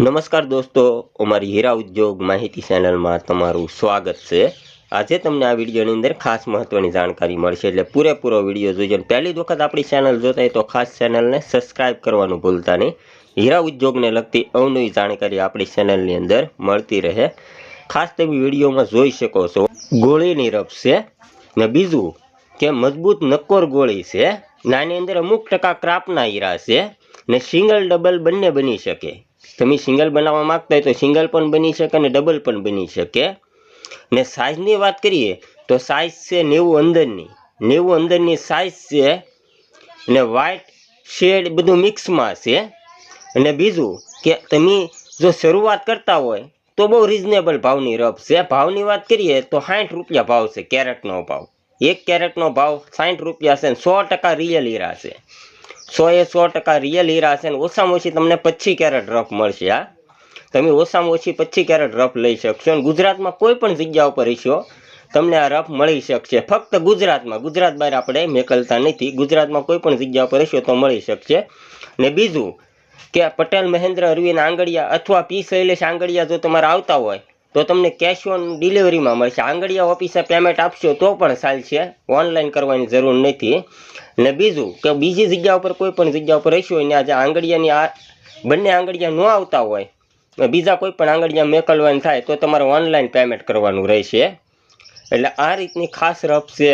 નમસ્કાર દોસ્તો, અમારી હીરા ઉદ્યોગ માહિતી ચેનલમાં તમારું સ્વાગત છે. આજે તમને આ વિડીયોની અંદર ખાસ મહત્ત્વની જાણકારી મળશે, એટલે પૂરેપૂરો વીડિયો જોઈજો પહેલી વખત આપણી ચેનલ જોતા હોય તો ખાસ ચેનલને સબસ્ક્રાઇબ કરવાનું ભૂલતા નહીં. હીરા ઉદ્યોગને લગતી અવનવી જાણકારી આપણી ચેનલની અંદર મળતી રહે. ખાસ તમે વિડીયોમાં જોઈ શકો છો ગોળીની રફ છે ને બીજું કે મજબૂત નક્કોર ગોળી છે. નાની અંદર અમુક ટકા ક્રાપના હીરા છે ને સિંગલ ડબલ બંને બની શકે. તમે સિંગલ બનાવવા માગતા હોય તો સિંગલ પણ બની શકે અને ડબલ પણ બની શકે. ને સાઇઝની વાત કરીએ તો સાઇઝ છે નેવું અંદરની. નેવું અંદરની સાઇઝ છે ને વ્હાઇટ શેડ બધું મિક્સમાં છે અને બીજું કે તમે જો શરૂઆત કરતા હોય તો બહુ રિઝનેબલ ભાવની રફ છે. ભાવની વાત કરીએ તો સાઠ રૂપિયા ભાવ છે કેરેટનો ભાવ. એક કેરેટનો ભાવ સાઠ રૂપિયા છે સો ટકા રિયલ હીરા છે. સો એ સો ટકા રિયલ હીરા ને ઓછામાં ઓછી તમને પચીસ કેરેટ રફ મળશે, હા. તમે ઓછામાં ઓછી પચીસ કેરેટ રફ લઈ શકશો અને ગુજરાતમાં કોઈ પણ જગ્યા ઉપર હશો તમને આ રફ મળી શકશે. ફક્ત ગુજરાતમાં, ગુજરાત બહાર આપણે મેકલતા નથી. ગુજરાતમાં કોઈ પણ જગ્યા ઉપર હશો તો મળી શકશે. ને બીજું કે પટેલ મહેન્દ્ર અરવિંદ આંગડિયા અથવા પી શૈલેષ આંગડિયા જો તમારે આવતા હોય, તો તમને કેશ ઓન ડિલિવરીમાં મળશે. આંગડિયા ઓફિસે પેમેન્ટ આપશો તો પણ ચાલશે. ઓનલાઈન કરવાની જરૂર નથી. ને બીજું કે બીજી જગ્યા ઉપર કોઈ પણ જગ્યા ઉપર રહીશું હોય ને આજે આંગળીયાની આ બંને આંગળીયા ન આવતા હોય બીજા કોઈ પણ આંગળીયા મેકલવાનું થાય તો તમારે ઓનલાઈન પેમેન્ટ કરવાનું રહેશે. એટલે આ રીતની ખાસ રફ છે.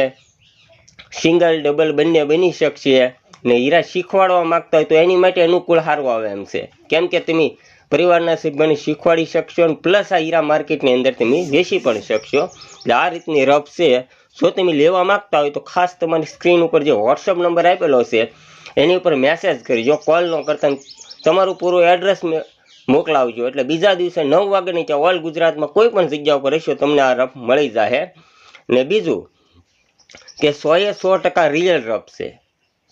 સિંગલ ડબલ બંને બની શકશે. ને હીરા શીખવાડવા માંગતા હોય તો એની માટે અનુકૂળ સારું આવે એમ છે. કેમ કે તમે પરિવારના સભ્યને શીખવાડી શકશો અને પ્લસ આ હીરા માર્કેટની અંદર તમે વેચી પણ શકશો. એટલે આ રીતની રફ છે. જો તમે લેવા માગતા હોય તો ખાસ તમારી સ્ક્રીન ઉપર જે વોટ્સઅપ નંબર આપેલો છે, એની ઉપર મેસેજ કરજો કોલ ન કરતા તમારું પૂરું એડ્રેસ મોકલાવજો. એટલે બીજા દિવસે નવ વાગ્યાની ત્યાં ઓલ ગુજરાતમાં કોઈ પણ જગ્યા ઉપર રહેશો, તમને આ રફ મળી જશે ને બીજું કે સોએ સો ટકા રિયલ રફ છે.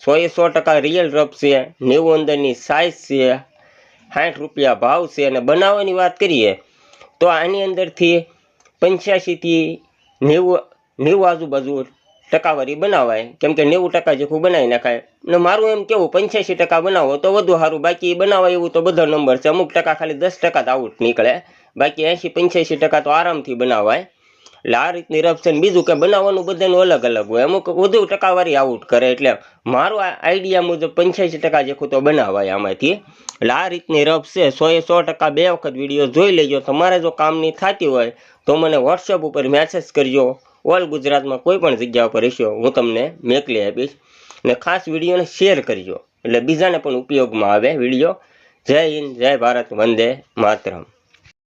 સોએ સો ટકા રિયલ રફ છે, નેવું અંદરની સાઇઝ છે, સાઠ રૂપિયા ભાવ છે. અને બનાવવાની વાત કરીએ તો આની અંદરથી પંચ્યાસીથી નેવું નેવું આજુબાજુ ટકાવારી બનાવાય. કેમ કે નેવું ટકા જેખું બનાવી નાખાય. ને મારું એમ કેવું, પંચ્યાસી ટકા બનાવો તો વધુ સારું. બાકી બનાવાય એવું તો બધો નંબર છે. અમુક ટકા ખાલી દસ ટકા જ આઉટ નીકળે. બાકી એંશી, પંચ્યાસી ટકા તો આરામથી બનાવાય. એટલે આ રીતની રફ છે બીજું કે બનાવવાનું બધાનું અલગ અલગ હોય. અમુક વધુ ટકાવારી આઉટ કરે. એટલે મારું આઈડિયા મુજબ પંચ્યાસી ટકા જેખું તો બનાવાય આમાંથી. એટલે આ રીતની રફ છે. સો એ સો ટકા બે વખત વીડિયો જોઈ લેજો. તમારે જો કામની થતી હોય તો મને વોટ્સઅપ ઉપર મેસેજ કરજો. ઓલ ગુજરાતમાં કોઈ પણ જગ્યા ઉપર હશો હું તમને મેકલી આપીશ ને ખાસ વિડીયોને શેર કરજો. એટલે બીજાને પણ ઉપયોગમાં આવે વીડિયો. જય હિન્દ, જય ભારત, વંદે માતરમ.